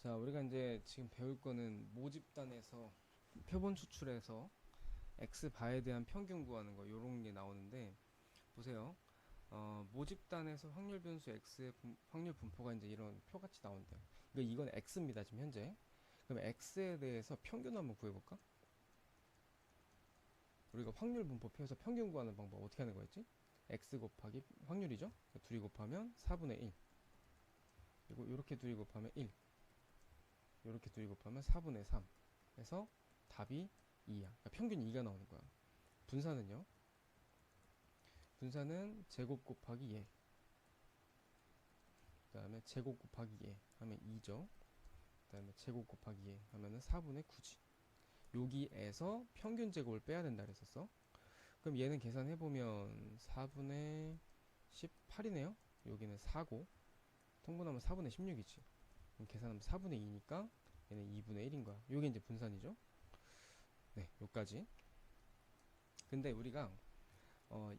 자, 우리가 이제 지금 배울 거는 모집단에서 표본 추출해서 x 바에 대한 평균 구하는 거 요런 게 나오는데 보세요. 어, 모집단에서 확률 변수 x의 분- 확률 분포가 이제 이런 표같이 나온대요. 그러니까 이건 x입니다, 지금 현재. 그럼 x에 대해서 평균 한번 구해 볼까? 우리가 확률 분포표에서 평균 구하는 방법 어떻게 하는 거였지? x 곱하기 확률이죠? 그러니까 둘이 곱하면 4분의 1. 그리고 이렇게 둘이 곱하면 1. 이렇게 둘이 곱하면 4분의 3 해서 답이 2야 그러니까 평균 2가 나오는 거야. 분산은요? 분산은 제곱 곱하기 예. 그 다음에 제곱 곱하기 예 하면 2죠. 그 다음에 제곱 곱하기 예 하면은 4분의 9지. 여기에서 평균 제곱을 빼야 된다 그랬었어. 그럼 얘는 계산해보면 4분의 18이네요. 여기는 4고. 통분하면 4분의 16이지. 그럼 계산하면 4분의 2니까 얘는 2분의 1인 거야. 요게 이제 분산이죠. 네, 요까지. 근데 우리가 어,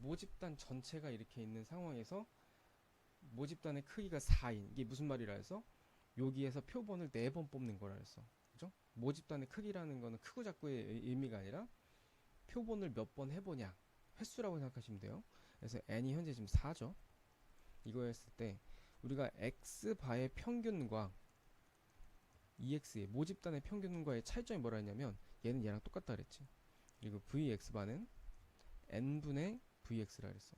모집단 전체가 이렇게 있는 상황에서 모집단의 크기가 4인 이게 무슨 말이라 해서 여기에서 표본을 4번 뽑는 거라 했어. 그죠? 모집단의 크기라는 거는 크고 작고의 의- 의미가 아니라 표본을 몇 번 해보냐 횟수라고 생각하시면 돼요. 그래서 n이 현재 지금 4죠. 이거 했을 때 우리가 x 바의 평균과 ex의 모집단의 평균과의 차이점이 뭐라 했냐면 얘는 얘랑 똑같다 그랬지. 그리고 vx 바는 n분의 vx라 그랬어.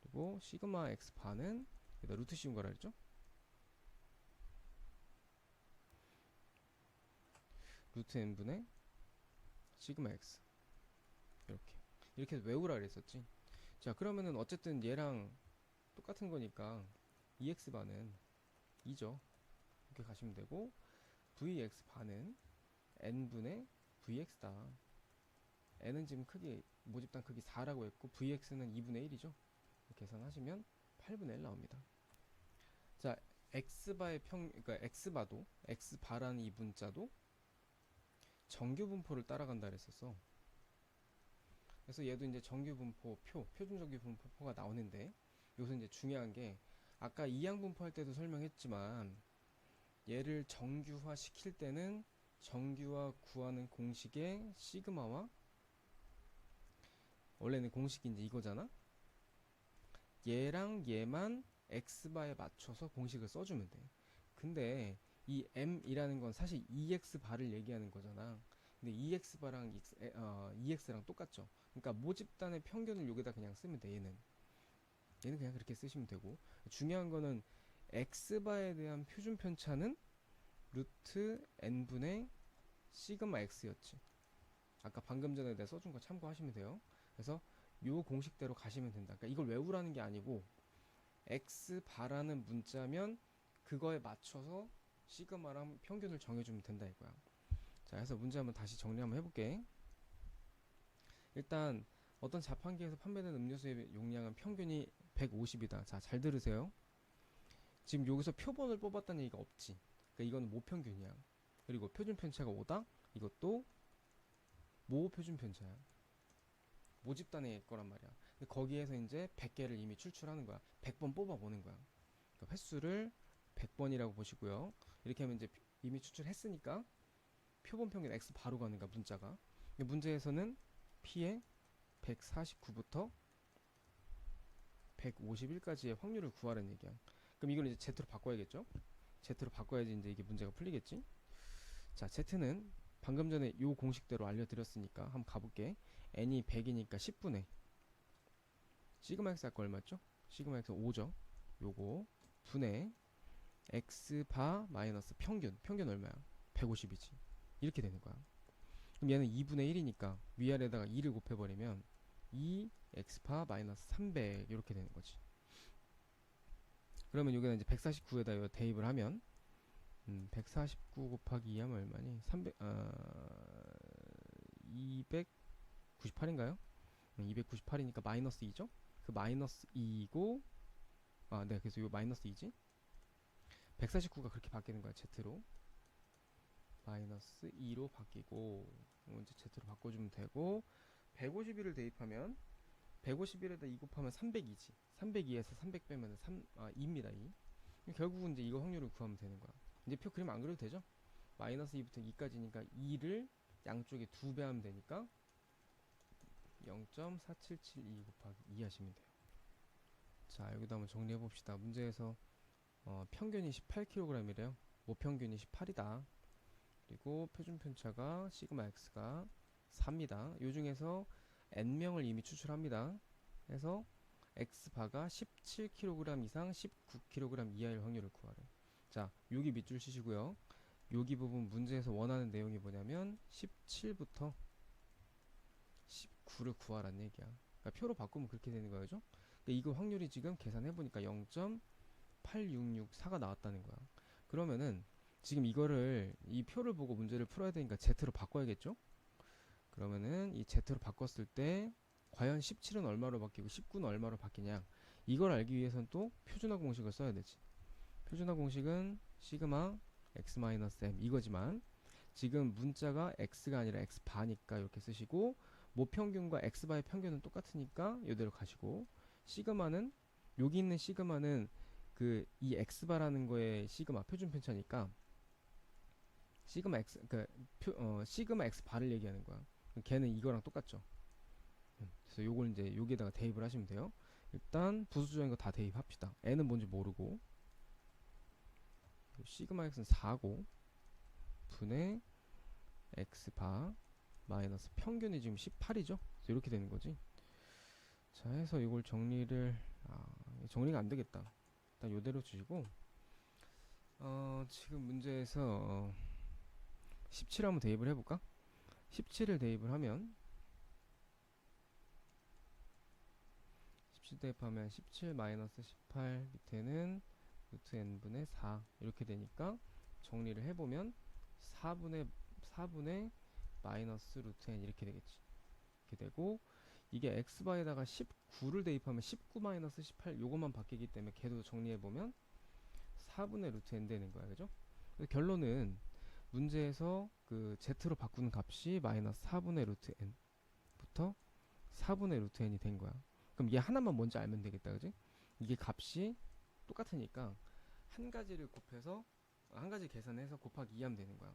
그리고 시그마 x 바는 여기다 루트 씌운 거라 그랬죠. 루트 n분의 시그마 x 이렇게 이렇게 외우라 그랬었지. 자 그러면은 어쨌든 얘랑 똑같은 거니까 EX 반은 2죠. 이렇게 가시면 되고 VX 반은 N분의 VX다. N은 지금 크기 모집단 크기 4라고 했고 VX는 2분의 1이죠. 계산하시면 8분의 1 나옵니다. 자, X바의 평 그러니까 X바도 X바라는 이 문자도 정규 분포를 따라간다 그랬었어. 그래서 얘도 이제 정규 분포 표, 표준 정규 분포가 나오는데 여기서 이제 중요한 게 아까 이항 분포할 때도 설명했지만 얘를 정규화 시킬 때는 정규화 구하는 공식의 시그마와 원래는 이제 이거잖아. 얘랑 얘만 x바에 맞춰서 공식을 써주면 돼. 근데 이 m이라는 건 사실 ex 바를 얘기하는 거잖아. 근데 ex 바랑 x, 에, 어, ex랑 똑같죠. 그러니까 모집단의 평균을 여기다 그냥 쓰면 돼. 얘는. 얘는 그냥 그렇게 쓰시면 되고. 중요한 거는 x바에 대한 표준 편차는 루트 n분의 시그마 x였지. 아까 방금 전에 내가 써준 거 참고하시면 돼요. 그래서 요 공식대로 가시면 된다. 그러니까 이걸 외우라는 게 아니고 x바라는 문자면 그거에 맞춰서 시그마랑 평균을 정해주면 된다 이거야. 자 그래서 문제 한번 다시 정리 한번 해볼게. 일단 어떤 자판기에서 판매되는 음료수의 용량은 평균이 150이다. 자, 잘 들으세요. 지금 여기서 표본을 뽑았다는 얘기가 없지. 그러니까 이거는 모평균이야. 그리고 표준 편차가 5다. 이것도 모 표준 편차야. 모집단의 거란 말이야. 근데 거기에서 이제 100개를 이미 출출하는 거야. 100번 뽑아보는 거야. 그러니까 횟수를 100번이라고 보시고요. 이렇게 하면 이제 이미 추출했으니까 표본 평균 x 바로 가는 거야, 문자가. 문제에서는 p의 149부터 151까지의 확률을 구하라는 얘기야. 그럼 이걸 이제 Z로 바꿔야겠죠? Z로 바꿔야지 이제 이게 문제가 풀리겠지? 자, Z는 방금 전에 요 공식대로 알려드렸으니까 한번 가볼게. n이 100이니까 10분의 시그마 x 아까 얼마였죠? 시그마 x 5죠? 요거 분의 x 바 마이너스 평균 평균 얼마야? 150이지 이렇게 되는 거야 그럼 얘는 2분의 1이니까 위아래다가 2를 곱해버리면 2 x파 마이너스 300 이렇게 되는 거지. 그러면 여기다 이제 149에다 대입을 하면 음, 149 곱하기 2 하면 얼마니? 300 아, 298인가요? 음, 298이니까 마이너스 2죠? 그 마이너스 2고 아, 네. 그래서 요 마이너스 2지? 149가 그렇게 바뀌는 거야, Z로. 마이너스 2로 바뀌고 어, 이제 Z로 바꿔주면 되고 151을 대입하면 151에다 2 곱하면 302지 302에서 300 빼면 3, 아 2입니다 2 결국은 이제 이거 확률을 구하면 되는 거야 이제 표 그림 안 그려도 되죠? 마이너스 2부터 2까지니까 2를 양쪽에 두배 하면 되니까 0.4772 곱하기 2 하시면 돼요. 자, 여기다 한번 정리해 봅시다. 문제에서 어, 평균이 18kg이래요. 모평균이 18이다. 그리고 표준 편차가 시그마 x가 4입니다. 요 중에서 n명을 이미 추출합니다. 해서 x바가 17kg 이상 19kg 이하일 확률을 구하래. 자, 여기 밑줄 치시고요. 여기 부분 문제에서 원하는 내용이 뭐냐면 17부터 19를 구하라는 얘기야. 그러니까 표로 바꾸면 그렇게 되는 거죠. 근데 이거 확률이 지금 계산해 보니까 0.8664가 나왔다는 거야. 그러면은 지금 이거를 이 표를 보고 문제를 풀어야 되니까 z로 바꿔야겠죠? 그러면은 이 z로 바꿨을 때 과연 17은 얼마로 바뀌고 19는 얼마로 바뀌냐? 이걸 알기 위해선 또 표준화 공식을 써야 되지. 표준화 공식은 시그마 x-m 이거지만 지금 문자가 x가 아니라 x바니까 이렇게 쓰시고 모평균과 x바의 평균은 똑같으니까 이대로 가시고 시그마는 여기 있는 시그마는 그 이 x바라는 거에 시그마 표준 편차니까 시그마 x 그 표, 어, 시그마 x 바를 얘기하는 거야. 걔는 이거랑 똑같죠. 음, 그래서 요걸 이제 여기에다가 대입을 하시면 돼요. 일단 부수적인 거 다 대입합시다. n은 뭔지 모르고 시그마 x는 4고 분의 x 바 마이너스 평균이 지금 18이죠. 그래서 이렇게 되는 거지. 자 해서 이걸 정리를 아, 정리가 안 되겠다. 일단 요대로 주시고 어, 지금 문제에서 어, 17 한번 대입을 해볼까? 17을 대입을 하면 17 대입하면 17 마이너스 18 밑에는 루트 n분의 4 이렇게 되니까 정리를 해보면 4분의 4분의 마이너스 루트 n 이렇게 되겠지. 이렇게 되고 이게 x바에다가 19를 대입하면 19 마이너스 18 요것만 바뀌기 때문에 걔도 정리해 보면 4분의 루트 n 되는 거야, 그죠? 결론은 문제에서 그 z로 바꾸는 값이 마이너스 4분의 루트 n부터 4분의 루트 n이 된 거야. 그럼 얘 하나만 뭔지 알면 되겠다, 그지? 이게 값이 똑같으니까 한 가지를 곱해서 한 가지 계산해서 곱하기 2하면 되는 거야.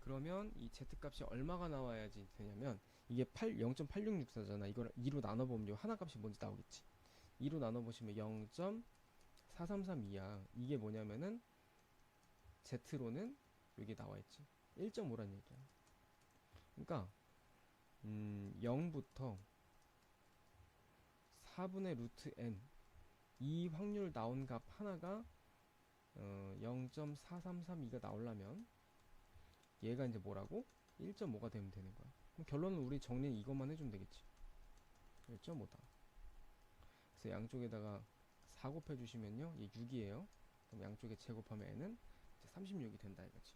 그러면 이 z 값이 얼마가 나와야지 되냐면 이게 8 0.8664잖아. 이걸 2로 나눠 보면 요 하나 값이 뭔지 나오겠지. 2로 나눠 보시면 0.4332야. 이게 뭐냐면은 z로는 여기 나와 있지. 1.5란 얘기야. 그러니까 음, 0부터 4분의 루트 n 이 확률 나온 값 하나가 어, 0.4332가 나오려면 얘가 이제 뭐라고? 1.5가 되면 되는 거야. 그럼 결론은 우리 정리는 이것만 해주면 되겠지. 1.5다. 그래서 양쪽에다가 4 곱해 주시면요. 얘 6이에요. 그럼 양쪽에 제곱하면 n은 이제 36이 된다 이거지.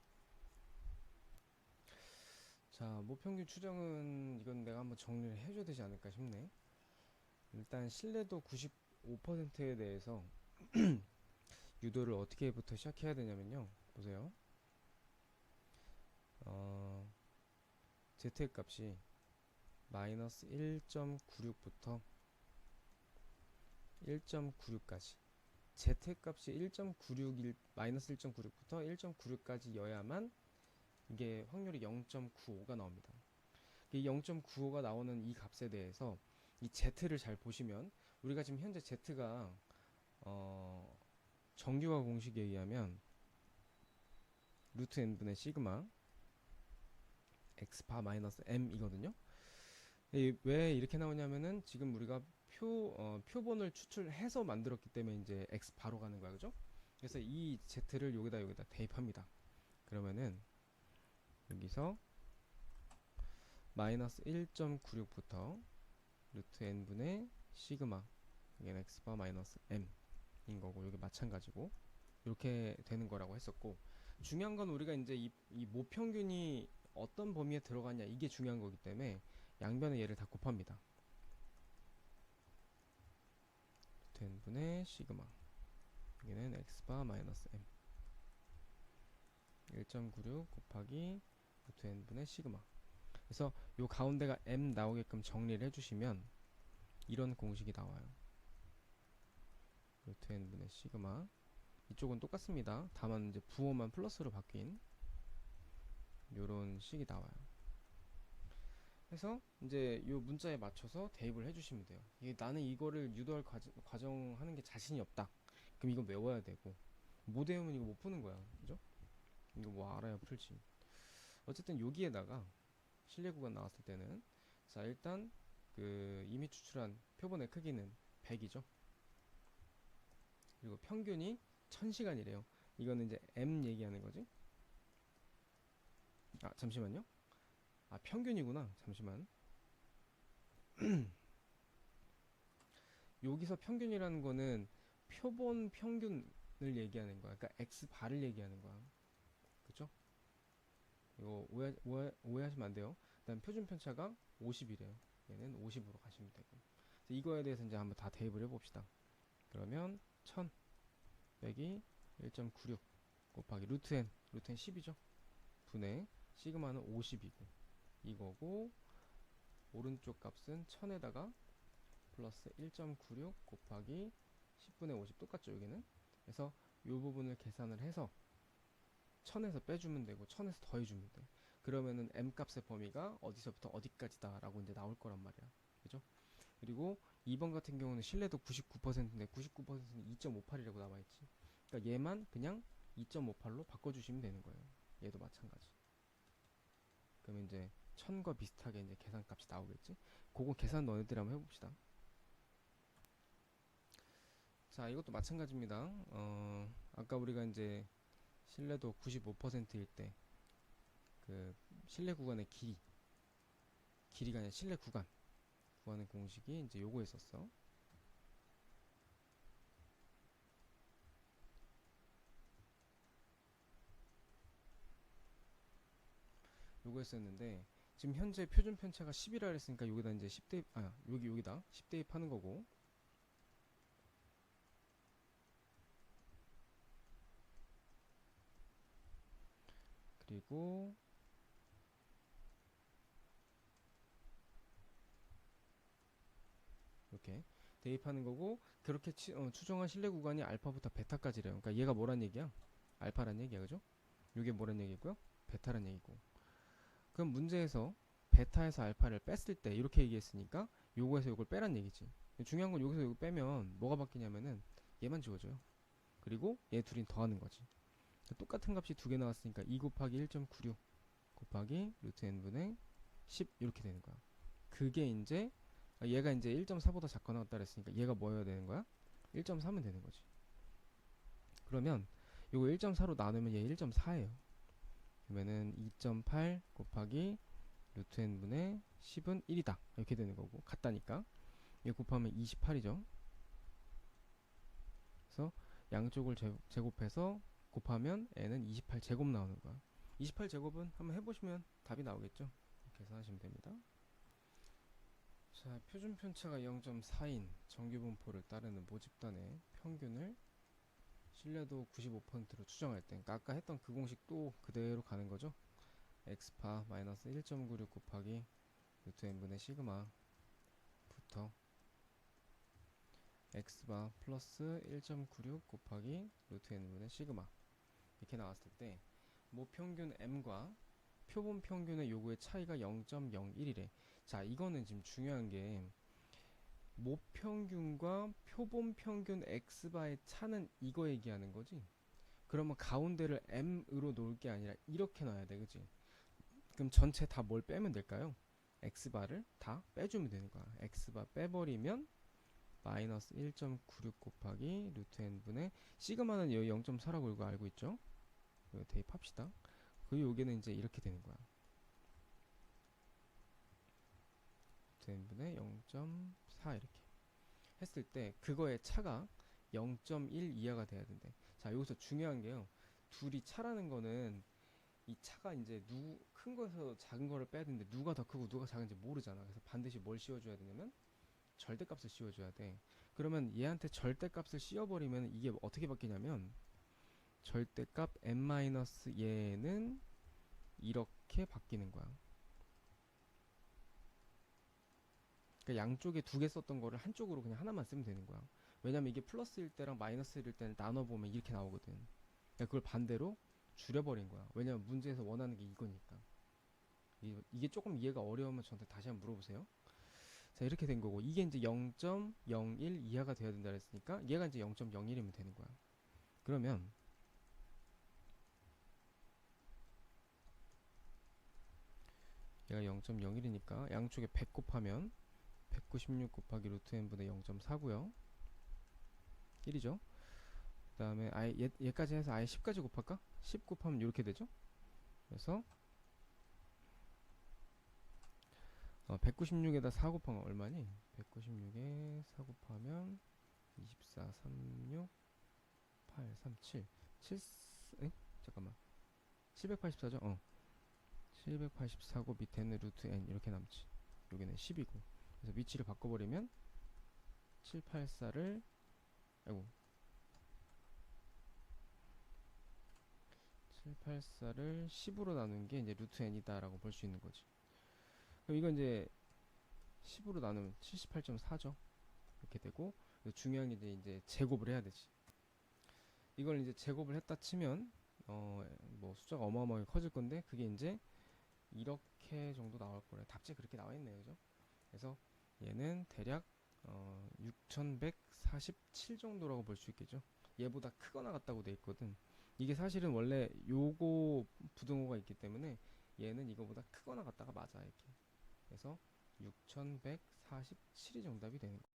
자, 모평균 추정은 이건 내가 한번 정리를 해줘야 되지 않을까 싶네. 일단 신뢰도 95%에 대해서 유도를 어떻게부터 시작해야 되냐면요. 보세요. 어, z의 값이 마이너스 1.96부터 1.96까지 z의 값이 1.96일 마이너스 1.96부터 1.96까지여야만 이게 확률이 0.95가 나옵니다. 이 0.95가 나오는 이 값에 대해서 이 z를 잘 보시면 우리가 지금 현재 z가 어, 정규화 공식에 의하면 루트 n분의 시그마 x바 마이너스 m이거든요. 왜 이렇게 나오냐면은 지금 우리가 표 어, 표본을 추출해서 만들었기 때문에 이제 x 바로 가는 거야, 그죠? 그래서 이 z를 여기다 여기다 대입합니다. 그러면은 여기서 마이너스 1.96부터 루트 n분의 시그마 여기는 x바 마이너스 m인 거고 여기 마찬가지고 이렇게 되는 거라고 했었고 중요한 건 우리가 이제 이, 이 모평균이 어떤 범위에 들어가냐 이게 중요한 거기 때문에 양변의 얘를 다 곱합니다. 루트 n분의 시그마 여기는 x바 마이너스 m 1.96 곱하기 루트 n분의 시그마 그래서 요 가운데가 m 나오게끔 정리를 해주시면 이런 공식이 나와요. 루트 n분의 시그마 이쪽은 똑같습니다. 다만 이제 부호만 플러스로 바뀐 요런 식이 나와요. 그래서 이제 요 문자에 맞춰서 대입을 해주시면 돼요. 이게 나는 이거를 유도할 과정, 과정 하는 게 자신이 없다. 그럼 이거 외워야 되고 못 외우면 이거 못 푸는 거야. 그죠? 이거 뭐 알아야 풀지. 어쨌든 여기에다가 실내 구간 나왔을 때는 자 일단 그 이미 추출한 표본의 크기는 100이죠. 그리고 평균이 1000시간이래요. 이거는 이제 M 얘기하는 거지. 아, 잠시만요. 아, 평균이구나. 잠시만. 여기서 평균이라는 거는 표본 평균을 얘기하는 거야. 그러니까 X 바를 얘기하는 거야. 이거 오해, 오해, 오해하시면 안 돼요. 그다음 표준 편차가 50이래요. 얘는 50으로 가시면 되고. 이거에 대해서 이제 한번 다 대입을 해봅시다. 그러면 1000 빼기 1.96 곱하기 루트 n 루트 n 10이죠. 분의 시그마는 50이고 이거고 오른쪽 값은 1000에다가 플러스 1.96 곱하기 10분의 50 똑같죠 여기는 그래서 이 부분을 계산을 해서 1000에서 빼주면 되고 1000에서 더해주면 돼. 그러면은 m 값의 범위가 어디서부터 어디까지다 라고 이제 나올 거란 말이야. 그죠? 그리고 2번 같은 경우는 신뢰도 99%인데 99%는 2.58이라고 남아있지. 그러니까 얘만 그냥 2.58로 바꿔주시면 되는 거예요. 얘도 마찬가지. 그러면 이제 1000과 비슷하게 이제 계산값이 나오겠지? 그거 계산 너네들 한번 해봅시다. 자 이것도 마찬가지입니다. 어 아까 우리가 이제 신뢰도 95%일 때그 신뢰 구간의 길이 길이가 아니라 신뢰 구간 구하는 공식이 이제 요거였었어. 요거였었는데 지금 현재 표준 편차가 10이라 했으니까 여기다 이제 10대 아 여기 여기다 10대입 하는 거고 그리고 이렇게 대입하는 거고 그렇게 치- 어, 추정한 신뢰 구간이 알파부터 베타까지래요. 그러니까 얘가 뭐란 얘기야? 알파란 얘기야, 그죠? 이게 뭐란 얘기고요? 베타란 얘기고. 그럼 문제에서 베타에서 알파를 뺐을 때 이렇게 얘기했으니까 요거에서 요걸 빼란 얘기지. 중요한 건 여기서 요거 빼면 뭐가 바뀌냐면은 얘만 지워져요. 그리고 얘 둘이 더하는 거지. 똑같은 값이 두 개 나왔으니까 2 곱하기 1.96 곱하기 루트 n분의 10 이렇게 되는 거야. 그게 이제 아, 얘가 이제 1.4보다 작거나 같다 그랬으니까 얘가 뭐여야 되는 거야? 1.3은 되는 거지. 그러면 요거 1.4로 나누면 얘 1.4예요. 그러면은 2.8 곱하기 루트 n분의 10은 1이다. 이렇게 되는 거고 같다니까. 이거 곱하면 28이죠. 그래서 양쪽을 제, 제곱해서 곱하면 n은 28 제곱 나오는 거야. 28 제곱은 한번 해보시면 답이 나오겠죠. 계산하시면 됩니다. 자, 표준 편차가 0.4인 정규 분포를 따르는 모집단의 평균을 신뢰도 95%로 추정할 때, 그러니까 아까 했던 그 공식 또 그대로 가는 거죠. x파 마이너스 1.96 곱하기 루트 n분의 시그마부터 x바 플러스 1.96 곱하기 루트 n분의 시그마 이렇게 나왔을 때 모평균 m과 표본 평균의 요구의 차이가 0.01이래. 자, 이거는 지금 중요한 게 모평균과 표본 평균 x바의 차는 이거 얘기하는 거지. 그러면 가운데를 m으로 놓을 게 아니라 이렇게 놔야 돼, 그지? 그럼 전체 다 뭘 빼면 될까요? x바를 다 빼주면 되는 거야. x바 빼버리면 마이너스 1.96 곱하기 루트 n분의 시그마는 여기 0.4라고 이거 알고 있죠? 이거 대입합시다. 그 여기는 이제 이렇게 되는 거야. n분의 0.4 이렇게 했을 때 그거의 차가 0.1 이하가 돼야 된대. 자 여기서 중요한 게요. 둘이 차라는 거는 이 차가 이제 누 큰 거에서 작은 거를 빼야 되는데 누가 더 크고 누가 작은지 모르잖아. 그래서 반드시 뭘 씌워줘야 되냐면 절대값을 씌워줘야 돼. 그러면 얘한테 절대값을 씌워버리면 이게 어떻게 바뀌냐면 절대값 n-얘는 이렇게 바뀌는 거야. 그러니까 양쪽에 두 개 썼던 거를 한쪽으로 그냥 하나만 쓰면 되는 거야. 왜냐면 이게 플러스일 때랑 마이너스일 때를 나눠보면 이렇게 나오거든. 그러니까 그걸 반대로 줄여버린 거야. 왜냐면 문제에서 원하는 게 이거니까. 이- 이게 조금 이해가 어려우면 저한테 다시 한번 물어보세요. 자, 이렇게 된 거고, 이게 이제 0.01 이하가 돼야 된다 그랬으니까, 얘가 이제 0.01이면 되는 거야. 그러면, 얘가 0.01이니까, 양쪽에 100 곱하면, 196 곱하기 루트 n분의 0.4고요. 1이죠. 그 다음에 아예 얘, 얘까지 해서 아예 10까지 곱할까? 10 곱하면 이렇게 되죠. 그래서 어, 196에다 4 곱하면 얼마니? 196에 4 곱하면 24, 36, 8, 37, 7, 에? 잠깐만 784죠? 어 784고 밑에는 루트 n 이렇게 남지 여기는 10이고 그래서 위치를 바꿔버리면 784를 아이고 784를 10으로 나눈 게 이제 루트 n이다 라고 볼 수 있는 거지. 그럼 이건 이제 10으로 나누면 78.4죠. 이렇게 되고 중요한 게 이제 제곱을 해야 되지. 이걸 이제 제곱을 했다 치면 어 뭐 숫자가 어마어마하게 커질 건데 그게 이제 이렇게 정도 나올 거래. 답지 그렇게 나와 있네요, 그죠? 그래서 얘는 대략 어 6147 정도라고 볼 수 있겠죠. 얘보다 크거나 같다고 돼 있거든. 이게 사실은 원래 요거 부등호가 있기 때문에 얘는 이거보다 크거나 같다가 맞아 이렇게. 그래서 6147이 정답이 되는 거야.